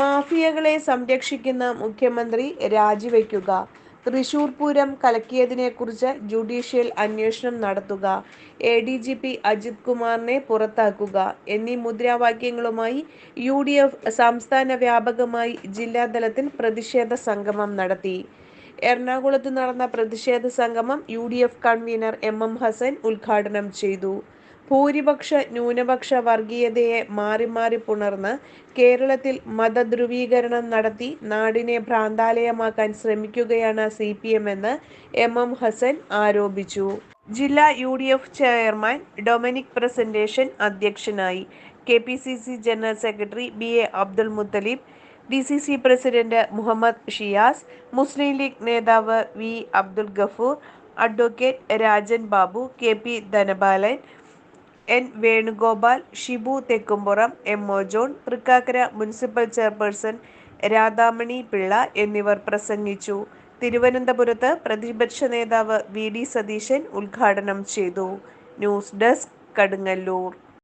മാഫിയകളെ സംരക്ഷിക്കുന്ന മുഖ്യമന്ത്രി രാജിവെക്കുക. തൃശൂർ പൂരം കലക്കിയതിനെക്കുറിച്ച് ജുഡീഷ്യൽ അന്വേഷണം നടത്തുക. A D G P Ajith കുമാറിനെ പുറത്താക്കുക. എന്നീ മുദ്രാവാക്യങ്ങളുമായി യു ഡി എഫ് സംസ്ഥാന വ്യാപകമായി ജില്ലാതലത്തിൽ പ്രതിഷേധ സംഗമം നടത്തി. എറണാകുളത്ത് നടന്ന പ്രതിഷേധ സംഗമം U D F convener M M Hasan ഉദ്ഘാടനം ചെയ്തു. ഭൂരിപക്ഷ ന്യൂനപക്ഷ വർഗീയതയെ മാറി മാറി പുണർന്ന് കേരളത്തിൽ മതധ്രുവീകരണം നടത്തി നാടിനെ ഭ്രാന്താലയമാക്കാൻ ശ്രമിക്കുകയാണ് സി പി എം എന്ന് എം എം ഹസൻ ആരോപിച്ചു. ജില്ലാ U D F chairman Dominic Presentation അധ്യക്ഷനായി K P C C general secretary B A Abdul Muthalib D C C president Muhammad Shiyas Muslim League നേതാവ് V Abdul Gafoor advocate Rajan Babu K P Dhanapalan N Venugopal Shibu Thekkumpuram M O John Thrikkakara municipal chairperson Radhamani Pillai എന്നിവർ പ്രസംഗിച്ചു. തിരുവനന്തപുരത്ത് പ്രതിപക്ഷ നേതാവ് V D Satheesan ഉദ്ഘാടനം ചെയ്തു. News desk Kadungallur.